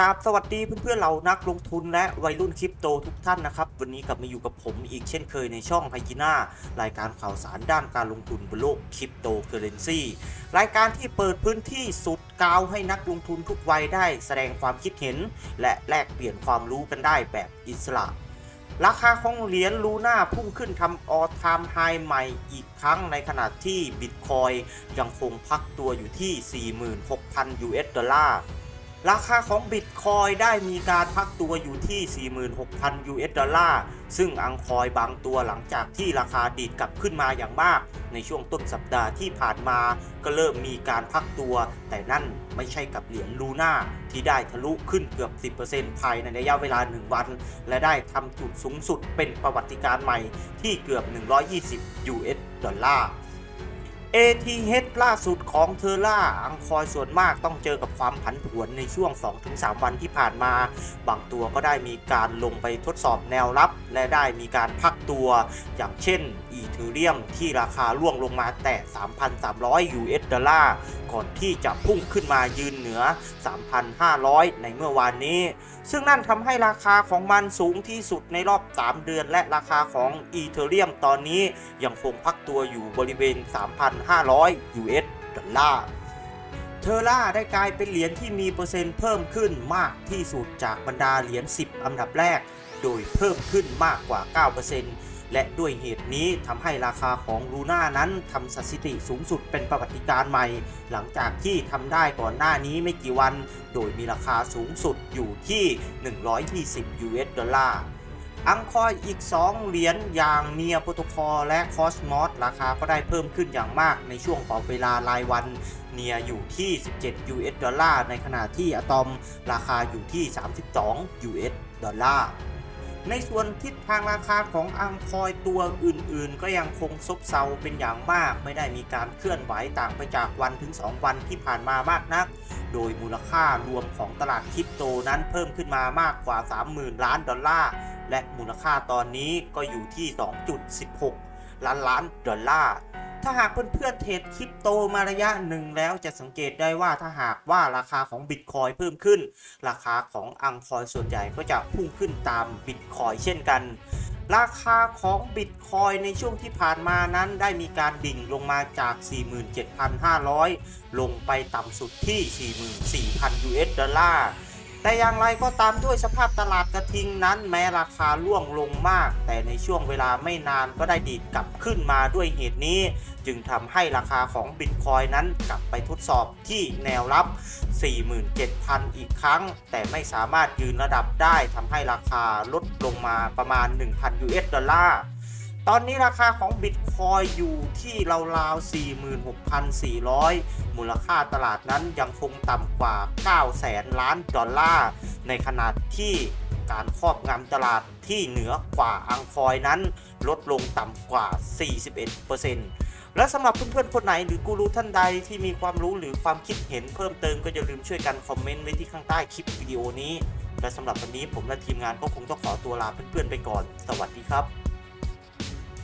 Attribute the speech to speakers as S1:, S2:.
S1: กราบสวัสดีเพื่อนๆเรานักลงทุนและวัยรุ่นคริปโตทุกท่านนะครับ วันนี้กลับมาอยู่กับผมอีกเช่นเคยในช่องไฮกิน่ารายการข่าวสารด้านการลงทุนบนโลกคริปโตเคอเรนซีรายการที่เปิดพื้นที่สุดกาวให้นักลงทุนทุกวัยได้แสดงความคิดเห็น และแลกเปลี่ยนความรู้กันได้แบบอิสระ ราคาของเหรียญลูน่าพุ่งขึ้นทำออทามไฮใหม่อีกครั้งในขณะที่บิตคอยยังคงพักตัวอยู่ที่ 46,000 US ดอลลาร์ ราคาของบิตคอยได้มีการพักตัวอยู่ที่ 46,000 US ดอลลาร์ ซึ่งอังคอยบางตัวหลังจากที่ราคาดีดกลับขึ้นมาอย่างมาก ในช่วงต้นสัปดาห์ที่ผ่านมา ก็เริ่มมีการพักตัว แต่นั่นไม่ใช่กับเหรียญลูน่าที่ได้ทะลุขึ้นเกือบ 10%ภายในระยะเวลา 1 วัน และได้ทำจุดสูงสุดเป็นประวัติการณ์ใหม่ที่เกือบ 120 US ดอลลาร์ ATH ล่าสุดของเทอร่าอังคอยส่วนมากต้องเจอกับความผันผวนในช่วง 2-3 วันที่ผ่านมา บางตัวก็ได้มีการลงไปทดสอบแนวรับ และได้มีการพักตัว อย่างเช่นอีเทเรียมที่ราคาร่วงลงมาแต่ 3,300 US ดอลลาร์ ก่อนที่จะพุ่งขึ้นมายืนเหนือ 3,500 ในเมื่อวานนี้ ซึ่งนั่นทำให้ราคาของมันสูงที่สุดในรอบ 3 เดือน และราคาของอีเทเรียมตอนนี้ยังคงพักตัวอยู่บริเวณ 3,500 US ดอลลาร์เทอร่าได้กลายเป็นเหรียญที่มีเปอร์เซ็นต์เพิ่มขึ้นมากที่สุดจากบรรดาเหรียญ10 อันดับแรก โดยเพิ่มขึ้นมากกว่า 9% และด้วยเหตุนี้ทำให้ราคาของลูน่านั้นทำสถิติสูงสุดเป็นประวัติการใหม่ หลังจากที่ทำได้ก่อนหน้านี้ไม่กี่วัน โดยมีราคาสูงสุดอยู่ที่ 120 US ดอลลาร์อังคอยอีก 2 เหรียญอย่างเนียโปรโตคอลและคอสมอสราคาก็ได้เพิ่มขึ้นอย่างมากในช่วงของเวลารายวัน เนียอยู่ที่ 17 US ดอลลาร์ในขณะที่อะตอมราคาอยู่ที่ 32 US ดอลลาร์ ในส่วนทิศทางราคาของอังคอยตัวอื่นๆ ก็ยังคงซบเซาเป็นอย่างมากไม่ได้มีการเคลื่อนไหวต่างไปจากวันถึง 2 วันที่ผ่านมามากนัก โดยมูลค่ารวมของตลาดคริปโตนั้นเพิ่มขึ้นมามากกว่า 30,000 ล้านดอลลาร์และมูลค่าตอนนี้ก็อยู่ที่ 2.16 ล้านล้านดอลลาร์ ถ้าหากเพื่อนๆเทรดคริปโตมาระยะหนึ่งแล้วจะสังเกตได้ว่าถ้าหากว่าราคาของบิตคอยเพิ่มขึ้น ราคาของอังคอยส่วนใหญ่ก็จะพุ่งขึ้นตามบิตคอยเช่นกัน ราคาของบิตคอยในช่วงที่ผ่านมานั้นได้มีการดิ่งลงมาจาก 47,500 ลงไปต่ำสุดที่ 44,000 US ดอลลาร์ แต่อย่างไรก็ตามด้วยสภาพตลาดกระทิงนั้นแม้ราคาร่วงลงมาก แต่ในช่วงเวลาไม่นานก็ได้ดีดกลับขึ้นมาด้วยเหตุนี้ จึงทำให้ราคาของบิตคอยนั้นกลับไปทดสอบที่แนวรับ 47,000 อีกครั้ง แต่ไม่สามารถยืนระดับได้ทำให้ราคาลดลงมาประมาณ 1,000 US ดอลลาร์ ตอนนี้ราคาของบิตคอยอยู่ที่ราวๆ46,400 มูลค่าตลาดนั้นยังคงต่ำกว่า 9 แสนล้านดอลลาร์ ในขณะที่การครอบงำตลาดที่เหนือกว่าอังคอยนั้น ลดลงต่ำกว่า 41%และสำหรับเพื่อนๆ คนไหนหรือกูรูท่านใดที่มีความรู้หรือความคิดเห็นเพิ่มเติมก็อย่าลืมช่วยกันคอมเมนต์ไว้ที่ข้างใต้คลิปวิดีโอนี้ และสำหรับวันนี้ผมและทีมงานก็คงต้องขอตัวลาเพื่อนๆ ไปก่อน สวัสดีครับ